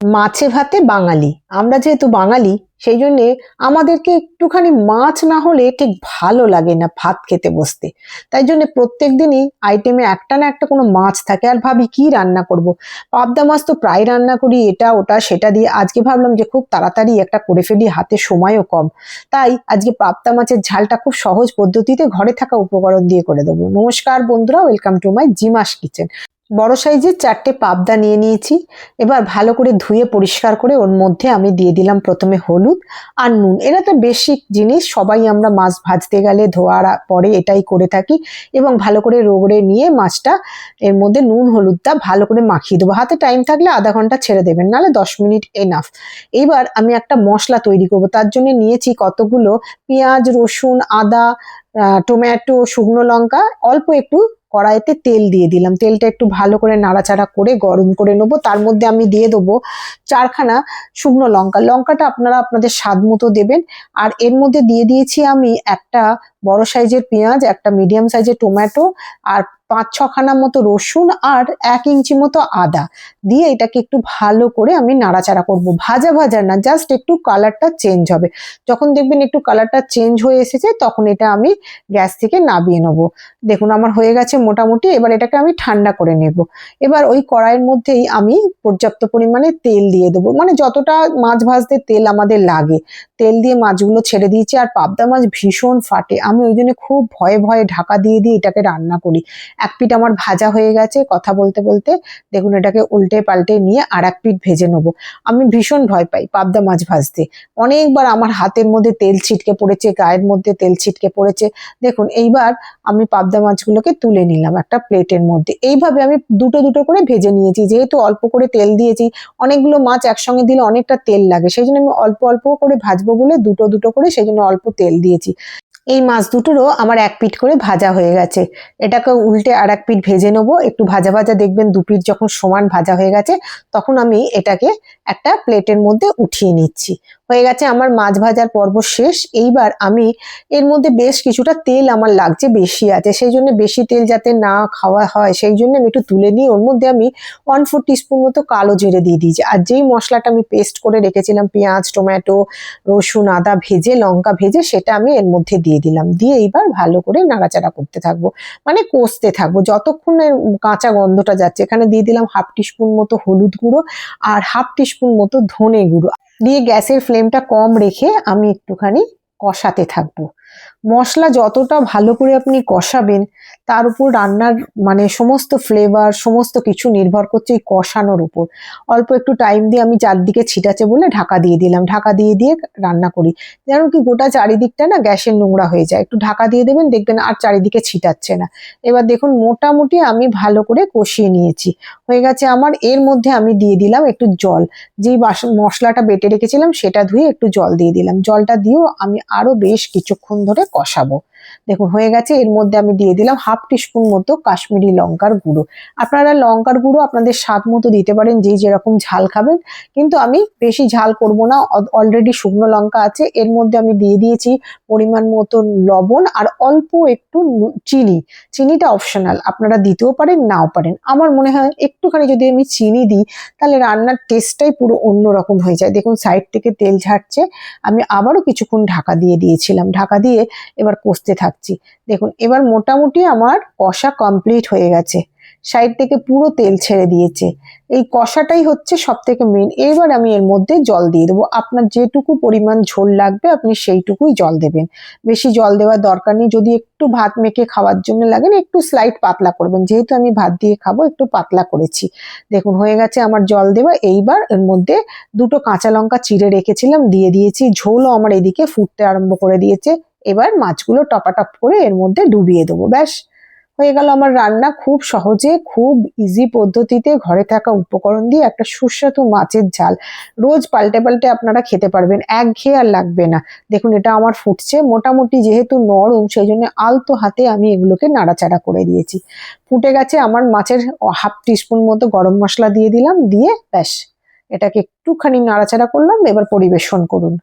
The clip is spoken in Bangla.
মাছে ভাতে বাঙালি। আমরা যেহেতু বাঙালি, সেই জন্যে আমাদেরকে একটুখানি মাছ না হলে ঠিক ভালো লাগে না ভাত খেতে বসতে। তাই জন্য প্রত্যেক দিনই আইটেমে একটা না একটা কোনো মাছ থাকে। আর ভাবি কি রান্না করব। পাবদা মাছ তো প্রায় রান্না করি, এটা, ওটা, সেটা দিয়ে। আজকে ভাবলাম যে খুব তাড়াতাড়ি একটা করে ফেলি, হাতে সময়ও কম। তাই আজকে পাবদা মাছের ঝালটা খুব সহজ পদ্ধতিতে ঘরে থাকা উপকরণ দিয়ে করে দেবো। নমস্কার বন্ধুরা ওয়েলকাম টু মাই জিমাস কিচেন বড় সাইজের চারটে পাবদা নিয়ে নিয়েছি। এবার ভালো করে ধুয়ে পরিষ্কার করে ওর মধ্যে আমি দিয়ে দিলাম প্রথমে হলুদ আর নুন। এটা তো বেসিক জিনিস, সবাই আমরা মাছ ভাজতে গেলে ধোয়ার পরে এটাই করে থাকি এবং ভালো করে রোগড়ে নিয়ে মাছটা, এর মধ্যে নুন, হলুদটা ভালো করে মাখিয়ে দেবো। হাতে টাইম থাকলে আধা ঘণ্টা ছেড়ে দেবেন, নাহলে দশ মিনিট এনাফ এইবার আমি একটা মশলা তৈরি করব। তার জন্য নিয়েছি কতগুলো পেঁয়াজ, রসুন, আদা টমেটো, শুকনো লঙ্কা, অল্প একটু কড়াইতে তেল দিয়ে দিলাম। তেলটা একটু ভালো করে নাড়াচাড়া করে গরম করে নেব। তার মধ্যে আমি দিয়ে দেবো চারখানা শুকনো লঙ্কা। লঙ্কাটা আপনারা আপনাদের স্বাদ মতো দেবেন। আর এর মধ্যে দিয়ে দিয়েছি আমি একটা বড় সাইজের পেঁয়াজ, একটা মিডিয়াম সাইজের টমেটো আর পাঁচ ছখানা মতো রসুন আর এক ইঞ্চি মতো আদা। দিয়ে এটাকে একটু ভালো করে আমি নাড়াচাড়া করব। ভাজা ভাজা না জাস্ট একটু কালারটা চেঞ্জ হবে। যখন দেখবেন একটু কালারটা চেঞ্জ হয়ে এসেছে, তখন এটা আমি গ্যাস থেকে নাবিয়ে নেব। দেখুন, আমার হয়ে গেছে মোটামুটি, এবার এটাকে আমি ঠান্ডা করে নেব। এবার ওই কড়াইয়ের মধ্যেই আমি পর্যাপ্ত পরিমাণে তেল দিয়ে দেবো। মানে যতটা মাছ ভাজতে তেল আমাদের লাগে। তেল দিয়ে মাছগুলো ছেড়ে দিয়েছি আর পাবদা মাছ ভীষণ ফাটে। আমি ওই জন্য খুব ভয়ে ভয়ে ঢাকা দিয়ে দিয়ে এটাকে রান্না করি। এক পিঠ আমার ভাজা হয়ে গেছে, কথা বলতে বলতে দেখুন এটাকে উল্টে পাল্টে নিয়ে আর এক পিঠ ভেজে নেব। আমি ভীষণ ভয় পাই পাবদা মাছ ভাজতে। অনেকবার আমার হাতের মধ্যে তেল ছিটকে পড়েছে, গায়ের মধ্যে তেল ছিটকে পড়েছে। দেখুন এইবার আমি পাবদা মাছগুলোকে তুলে নিলাম একটা প্লেটের মধ্যে। এইভাবে আমি দুটো দুটো করে ভেজে নিয়েছি, যেহেতু অল্প করে তেল দিয়েছি, অনেকগুলো মাছ একসঙ্গে দিলে অনেকটা তেল লাগে, সেই জন্য আমি অল্প অল্প করে ভাজবো বলে দুটো দুটো করে সেই জন্য অল্প তেল দিয়েছি। এই মাছ দুটোরও আমার এক পিঠ করে ভাজা হয়ে গেছে। এটাকে উল্টে আর এক পিঠ ভেজে নেব। একটু ভাজা ভাজা দেখবেন দু পিঠ যখন সমান ভাজা হয়ে গেছে, তখন আমি এটাকে একটা প্লেটের মধ্যে উঠিয়ে নিচ্ছি। হয়ে গেছে আমার মাছ ভাজার পর্ব শেষ। এইবার আমি এর মধ্যে বেশ কিছুটা তেল আমার লাগছে, বেশি আছে। সেই জন্য বেশি তেল যাতে না খাওয়া হয়, সেই জন্য আমি একটু তুলে নিয়ে ওর মধ্যে আমি ওয়ান ফোর টিস্পুন মতো কালো জিরে দিয়ে দিয়েছি। আর যেই মশলাটা আমি পেস্ট করে রেখেছিলাম, পেঁয়াজ, টমেটো, রসুন, আদা ভেজে, লঙ্কা ভেজে, সেটা আমি এর মধ্যে দিয়ে দিলাম। দিয়ে এইবার ভালো করে নাড়াচাড়া করতে থাকব। মানে কষতে থাকব। যতক্ষণ কাঁচা গন্ধটা যাচ্ছে, এখানে দিয়ে দিলাম হাফ টিস্পুন মতো হলুদ গুঁড়ো আর হাফ টিস্পুন মতো ধনে গুঁড়ো। দিয়ে গ্যাসের ফ্লেমটা কম রেখে আমি একটুখানি কষাতে থাকব। মশলা যতটা ভালো করে আপনি কষাবেন, তার উপর রান্নার মানে সমস্ত ফ্লেভার সমস্ত কিছু নির্ভর করছে এই কষানোর উপর। অল্প একটু টাইম দিয়ে আমি চারদিকে ছিটাছে বলে ঢাকা দিয়ে দিলাম। ঢাকা দিয়ে দিয়ে রান্না করি। যেন কি গোটা চারিদিকটা না গ্যাসের নোংরা হয়ে যায়। একটু ঢাকা দিয়ে দেবেন, দেখবেন আর চারিদিকে ছিটাচ্ছে না। এবার দেখুন, মোটামুটি আমি ভালো করে কষিয়ে নিয়েছি। হয়ে গেছে আমার, এর মধ্যে আমি দিয়ে দিলাম একটু জল। যেই মশলাটা বেটে রেখেছিলাম, সেটা ধুয়ে একটু জল দিয়ে দিলাম। জলটা দিয়েও আমি আরও বেশ কিছুক্ষণ ধরে কষাবো। দেখুন, হয়ে গেছে। এর মধ্যে আমি দিয়ে দিলাম হাফ টিস্পুন মতো কাশ্মীরি লঙ্কার গুঁড়ো। আপনারা লঙ্কার গুঁড়ো আপনাদের স্বাদ মতো দিতে পারেন, যেই যেরকম ঝাল খাবেন। কিন্তু আমি বেশি ঝাল করব না অলরেডি শুকনো লঙ্কা আছে। এর মধ্যে আমি দিয়ে দিয়েছি পরিমাণ মতো লবণ আর অল্প একটু চিনি। চিনিটা অপশনাল আপনারা দিতেও পারেন, নাও পারেন। আমার মনে হয় একটুখানি যদি আমি চিনি দিই, তাহলে রান্নার টেস্টটাই পুরো অন্যরকম হয়ে যায়। দেখুন সাইড থেকে তেল ঝাড়ছে। আমি আবারও কিছুক্ষণ ঢাকা দিয়ে দিয়েছিলাম। ঢাকা দিয়ে এবার কষতে থাকছি। দেখুন, এবার মোটামুটি আমার কষা কমপ্লিট হয়ে গেছে। সাইড থেকে পুরো তেল ছেড়ে দিয়েছে। এই কষাটাই হচ্ছে সব থেকে মেন এবার আমি এর মধ্যে জল দিয়ে দেবো। আপনার যেটুকু পরিমাণ ঝোল লাগবে, আপনি সেইটুকুই জল দেবেন। বেশি জল দেওয়ার দরকার নেই। যদি একটু ভাত মেখে খাওয়ার জন্য লাগেন, একটু স্লাইট পাতলা করবেন। যেহেতু আমি ভাত দিয়ে খাব, একটু পাতলা করেছি। দেখুন, হয়ে গেছে আমার জল দেওয়া। এইবার এর মধ্যে দুটো কাঁচা লঙ্কা চিড়ে রেখেছিলাম, দিয়ে দিয়েছি। ঝোলও আমার এদিকে ফুটতে আরম্ভ করে দিয়েছে। এবার মাছগুলো টপাটপ করে এর মধ্যে ডুবিয়ে দেবো। ব্যাস, হয়ে গেল আমার রান্না খুব সহজে, খুব ইজি পদ্ধতিতে ঘরে থাকা উপকরণ দিয়ে একটা সুস্বাদু মাছের ঝাল। রোজ পাল্টে পাল্টে আপনারা খেতে পারবেন, একঘেয়ে আর লাগবে না। দেখুন, এটা আমার ফুটছে, মোটামুটি যেহেতু নরম সেই জন্য আলতো হাতে আমি এগুলোকে নাড়াচাড়া করে দিয়েছি। ফুটে গেছে আমার মাছের হাফ টিস্পুন মতো গরম মশলা দিয়ে দিলাম, দিয়ে ব্যাস, এটাকে একটুখানি নাড়াচাড়া করলাম, এবার পরিবেশন করুন।